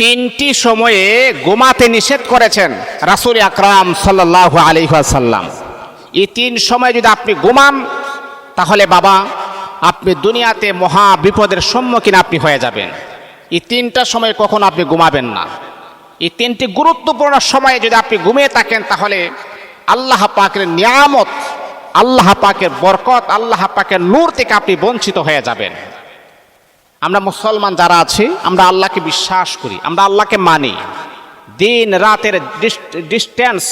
তিনটি সময়ে ঘুমাতে নিষেধ করেছেন রাসুল আকরাম সাল্লাহ আলিহাসাল্লাম এই তিন সময় যদি আপনি ঘুমান, তাহলে বাবা, আপনি দুনিয়াতে মহা বিপদের সম্মুখীন আপনি হয়ে যাবেন। এই তিনটা সময় কখনো আপনি ঘুমাবেন না। এই তিনটি গুরুত্বপূর্ণ সময়ে যদি আপনি ঘুমিয়ে থাকেন, তাহলে আল্লাহ পাকের নিয়ামত, আল্লাহ পাকের বরকত, আল্লাহ পাকের নূর থেকে আপনি বঞ্চিত হয়ে যাবেন। আমরা মুসলমান যারা আছি, আমরা আল্লাহকে বিশ্বাস করি, আমরা আল্লাহকে মানি। দিন রাতের ডিস্টেন্স,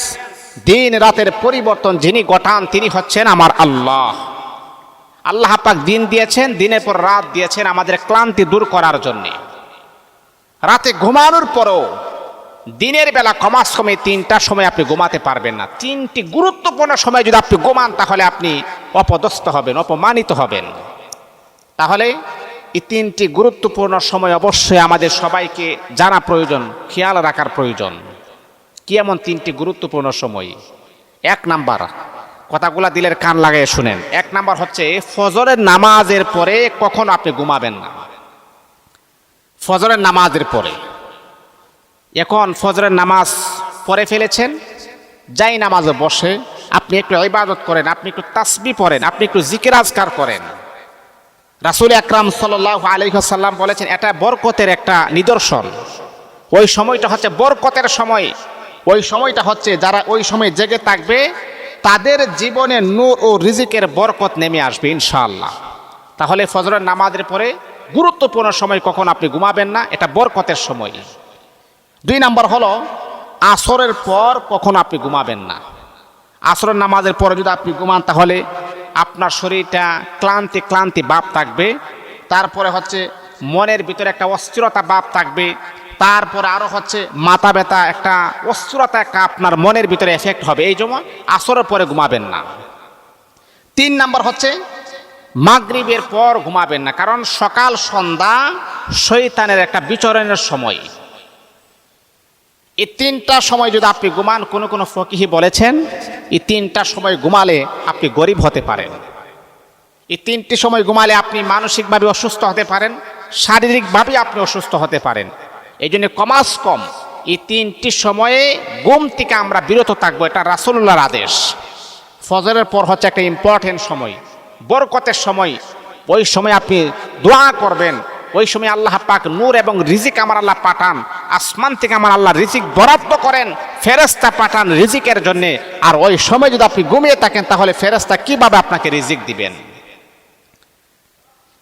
দিন রাতের পরিবর্তন যিনি ঘটান তিনি হচ্ছেন আমার আল্লাহ। আল্লাহ পাক দিন দিয়েছেন, দিনের পর রাত দিয়েছেন আমাদের ক্লান্তি দূর করার জন্যে। রাতে ঘুমানোর পরও দিনের বেলা কমাস কমে তিনটা সময় আপনি ঘুমাতে পারবেন না। তিনটি গুরুত্বপূর্ণ সময় যদি আপনি ঘুমান, তাহলে আপনি অপদস্থ হবেন, অপমানিত হবেন। তাহলে এই তিনটি গুরুত্বপূর্ণ সময় অবশ্যই আমাদের সবাইকে জানা প্রয়োজন, খেয়াল রাখার প্রয়োজন। কি এমন তিনটি গুরুত্বপূর্ণ সময়? এক নাম্বার, কথাগুলা দিলের কান লাগাই শুনেন। এক নাম্বার হচ্ছে, ফজরের নামাজের পরে কখন আপনি ঘুমাবেন না। ফজরের নামাজের পরে। এখন ফজরের নামাজ পরে ফেলেছেন, যাই নামাজে বসে, আপনি একটু ইবাদত করেন, আপনি একটু তাসবি পড়েন, আপনি একটু জিকির আজকার করেন। রাসুল আকরাম সাল্লাহ আলহাসাল্লাম বলেছেন, এটা বরকতের একটা নিদর্শন। ওই সময়টা হচ্ছে বরকতের সময়। ওই সময়টা হচ্ছে যারা ওই সময় জেগে থাকবে, তাদের জীবনে নূর ও রিজিকের বরকত নেমে আসবে ইনশাআল্লাহ। তাহলে ফজরের নামাজের পরে গুরুত্বপূর্ণ সময় কখন আপনি ঘুমাবেন না? এটা বরকতের সময়। দুই নাম্বার হলো, আসরের পর কখন আপনি ঘুমাবেন না? আসরের নামাজের পরে যদি আপনি ঘুমান, তাহলে আপনার শরীরটা ক্লান্তি ক্লান্তি ভাব থাকবে। তারপরে হচ্ছে মনের ভিতরে একটা অস্থিরতা ভাব থাকবে। তারপর আরও হচ্ছে মাথা ব্যথা, একটা অস্থিরতা, একটা আপনার মনের ভিতরে এফেক্ট হবে। এই জন্য আসরের পরে ঘুমাবেন না। তিন নাম্বার হচ্ছে মাগরিবের পর ঘুমাবেন না। কারণ সকাল, সন্ধ্যা শৈতানের একটা বিচরণের সময়। এই তিনটা সময় যদি আপনি ঘুমান, কোনো কোনো ফকিহি বলেছেন, এই তিনটা সময় ঘুমালে আপনি গরিব হতে পারেন। এই তিনটি সময় ঘুমালে আপনি মানসিকভাবে অসুস্থ হতে পারেন, শারীরিকভাবে আপনি অসুস্থ হতে পারেন। এই জন্য কমাস কম। এই তিনটি সময়ে ঘুম থেকে আমরা বিরত থাকব, এটা রাসুল্লাহর আদেশ। ফজরের পর হচ্ছে একটা ইম্পর্টেন্ট সময়, বরকতের সময়। ওই সময় আপনি দোয়া করবেন ওই সময় আল্লাহ পাক নূর এবং রিজিক আমার আল্লাহ পাঠান। আসমান থেকে আমার আল্লাহ রিজিক বরাদ্দ করেন ফেরেস্তা পাঠান রিজিকের জন্য। আর ওই সময় যদি আপনি ঘুমিয়ে থাকেন, তাহলে ফেরেস্তা কীভাবে আপনাকে রিজিক দিবেন?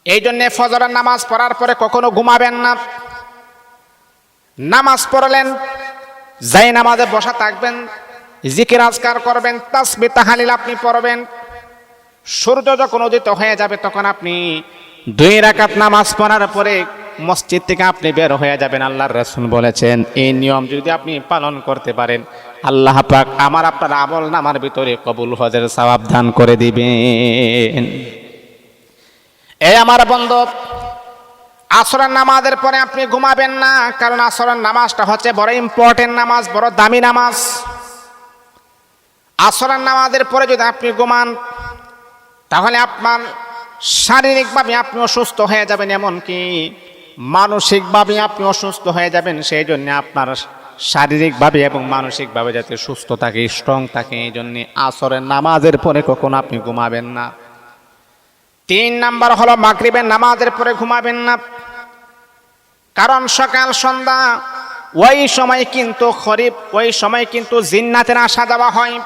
এই জন্যে ফজরের নামাজ পড়ার পরে কখনো ঘুমাবেন না। নামাজ পড়লেন, যাই নামাজে বসা থাকবেন, জিকির আজকার করবেন তাসবি তাহালিল আপনি পড়বেন। সূর্য যখন উদিত হয়ে যাবে, তখন আপনি দুই রাকাত নামাজ পড়ার পরে মসজিদ থেকে আপনি বের হয়ে যাবেন, আল্লাহর রসুল বলেছেন। এই নিয়ম যদি আপনি পালন করতে পারেন, আল্লাহ পাক আমার আপনার আমল নামার ভিতরে কবুল হজের সওয়াব দান করে দিবেন। এই আমার বন্ধু, আসরের নামাজের পরে আপনি ঘুমাবেন না, কারণ আসরের নামাজটা হচ্ছে বড় ইম্পর্টেন্ট নামাজ, বড় দামি নামাজ। আসরের নামাজের পরে যদি আপনি ঘুমান, তাহলে আপনার শারীরিকভাবে আপনি অসুস্থ হয়ে যাবেন এমনকি মানসিকভাবে আপনি অসুস্থ হয়ে যাবেন, সেই জন্য আপনার শারীরিকভাবে এবং মানসিকভাবে যাতে সুস্থ থাকে স্ট্রং থাকে, এই জন্যে আসরের নামাজের পরে কখনো আপনি ঘুমাবেন না। তিন নাম্বার হলো মাগরিবের নামাজের পরে ঘুমাবেন না। কারণ সকাল, সন্ধ্যা, ওই সময় কিন্তু খরিফ, ওই সময় কিন্তু জিন্নাতের আসা যাওয়া হয়।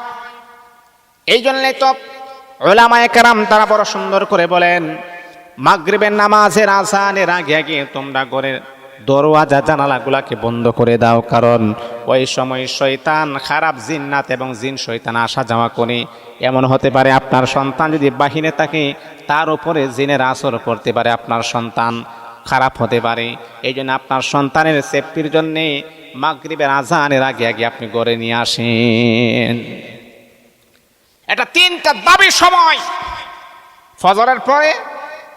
এই জন্যে তো ওলামায় কারাম তারা বড় সুন্দর করে বলেন, মাগরিবের নামাজের আসানের আগে আগে তোমরা ঘরের দরওয়াজা, জানালাগুলাকে বন্ধ করে দাও, কারণ ওই সময় শয়তান, খারাপ জিন্নাত এবং জিন শয়তান আসা যাওয়া করে। এমন হতে পারে আপনার সন্তান যদি বাহিরে থাকে, তার উপরে জিনের আসর করতে পারে আপনার সন্তান। খারাপ হতে পারে। এই জন্য আপনার সন্তানের সেফটির জন্যে মাগরিবের আজানের আগে আগে আপনি গড়ে নিয়ে আসেন। এটা তিনটা দাবি সময়। ফজরের পরে,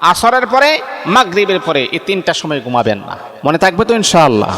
আসরের পরে, মাগরিবের পরে এই তিনটা সময় ঘুমাবেন না। মনে থাকবে তো ইনশাআল্লাহ।